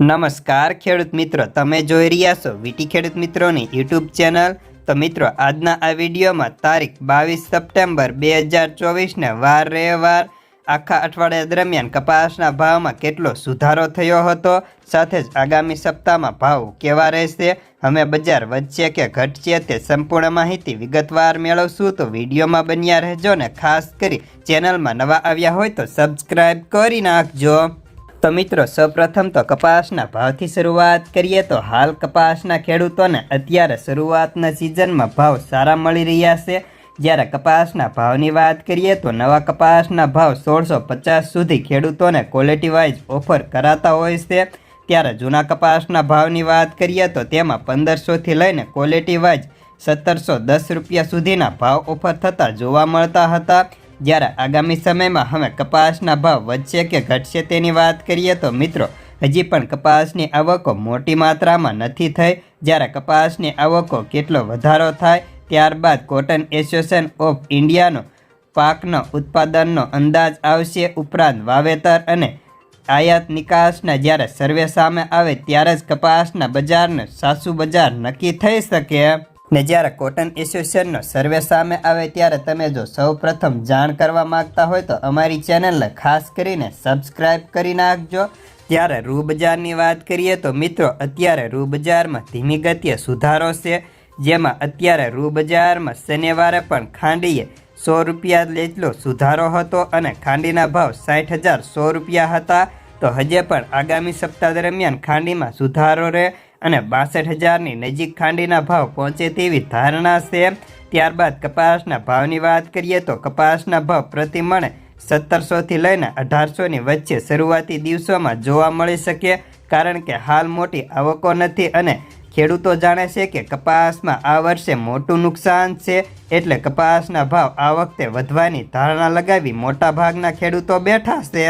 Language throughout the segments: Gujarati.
નમસ્કાર, ખેડૂત મિત્રો. તમે જોઈ રહ્યા છો વીટી ખેડૂત મિત્રોની યુટ્યુબ ચેનલ. તો મિત્રો, આજના આ વિડીયોમાં તારીખ બાવીસ સપ્ટેમ્બર બે હજાર ચોવીસને વાર રવિવાર આખા અઠવાડિયા દરમિયાન કપાસના ભાવમાં કેટલો સુધારો થયો હતો, સાથે જ આગામી સપ્તાહમાં ભાવ કેવા રહેશે, અમે બજાર વધશે કે ઘટશે તે સંપૂર્ણ માહિતી વિગતવાર મેળવશું. તો વિડીયોમાં બન્યા રહેજો ને ખાસ કરી ચેનલમાં નવા આવ્યા હોય તો સબસ્ક્રાઈબ કરી નાખજો. તો મિત્રો, સૌપ્રથમ તો કપાસના ભાવથી શરૂઆત કરીએ તો હાલ કપાસના ખેડૂતોને અત્યારે શરૂઆતના સિઝનમાં ભાવ સારા મળી રહ્યા છે. જ્યારે કપાસના ભાવની વાત કરીએ તો નવા કપાસના ભાવ સોળસો પચાસ સુધી ખેડૂતોને ક્વોલિટી વાઇઝ ઓફર કરાતા હોય છે. ત્યારે જૂના કપાસના ભાવની વાત કરીએ તો તેમાં પંદરસોથી લઈને ક્વોલિટી વાઇઝ સત્તરસો દસ રૂપિયા સુધીના ભાવ ઓફર થતા જોવા મળતા હતા. જ્યારે આગામી સમયમાં હવે કપાસના ભાવ વધશે કે ઘટશે તેની વાત કરીએ તો મિત્રો, હજી પણ કપાસની આવકો મોટી માત્રામાં નથી થઈ. જ્યારે કપાસની આવકો કેટલો વધારો થાય, ત્યારબાદ કોટન એસોસિએશન ઓફ ઇન્ડિયાનો પાકનો ઉત્પાદનનો અંદાજ આવશે ઉપરાંત વાવેતર અને આયાત નિકાસના જ્યારે સર્વે સામે આવે ત્યારે જ કપાસના બજારને સાસુ બજાર નક્કી થઈ શકે. ને જ્યારે કોટન એસોસિએશનનો સર્વે સામે આવે ત્યારે તમે જો સૌ પ્રથમ જાણ કરવા માંગતા હોય તો અમારી ચેનલને ખાસ કરીને સબસ્ક્રાઈબ કરી નાખજો. ત્યારે રૂ બજારની વાત કરીએ તો મિત્રો, અત્યારે રૂ બજારમાં ધીમી ગતિએ સુધારો છે. જેમાં અત્યારે રૂ બજારમાં શનિવારે પણ ખાંડીએ સો રૂપિયા જેટલો સુધારો હતો અને ખાંડીના ભાવ સાઠ હજાર સો રૂપિયા હતા. તો હજે પણ આગામી સપ્તાહ દરમિયાન ખાંડીમાં સુધારો રહે. અને બાસઠ હજારની નજીક ખાંડીના ભાવ પહોંચે તેવી ધારણા છે. ત્યારબાદ કપાસના ભાવની વાત કરીએ તો કપાસના ભાવ પ્રતિ મણે સત્તરસોથી લઈને અઢારસોની વચ્ચે શરૂઆતી દિવસોમાં જોવા મળી શકે, કારણ કે હાલ મોટી આવકો નથી અને ખેડૂતો જાણે છે કે કપાસમાં આ વર્ષે મોટું નુકસાન છે, એટલે કપાસના ભાવ આ વખતે વધવાની ધારણા લગાવી મોટાભાગના ખેડૂતો બેઠા છે.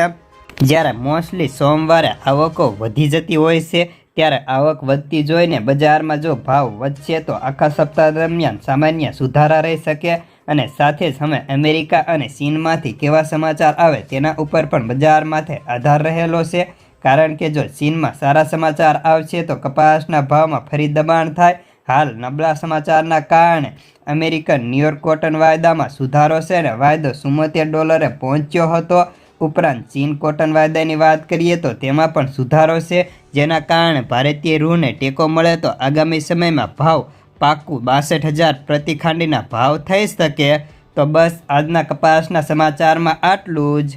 જ્યારે મોસ્ટલી સોમવારે આવકો વધી જતી હોય છે ત્યારે આવક વધતી જોઈને બજારમાં જો ભાવ વધશે તો આખા સપ્તાહ દરમિયાન સામાન્ય સુધારા રહી શકે અને સાથે જ અમે અમેરિકા અને ચીનમાંથી કેવા સમાચાર આવે તેના ઉપર પણ બજાર માથે આધાર રહેલો છે. કારણ કે જો ચીનમાં સારા સમાચાર આવશે તો કપાસના ભાવમાં ફરી દબાણ થાય. હાલ નબળા સમાચારના કારણે અમેરિકન ન્યુયોર્ક કોટન વાયદામાં સુધારો છે અને વાયદો ચુમ્મોતેર ડોલરે પહોંચ્યો હતો. ઉપરાંત ચીન કોટન વાયદાની વાત કરીએ તો તેમાં પણ સુધારો છે. જેના કારણે ભારતીય રૂને ટેકો મળે તો આગામી સમયમાં ભાવ પાકું બાસઠ હજાર પ્રતિ ખાંડીના ભાવ થઈ શકે. તો બસ આજના કપાસના સમાચારમાં આટલું જ.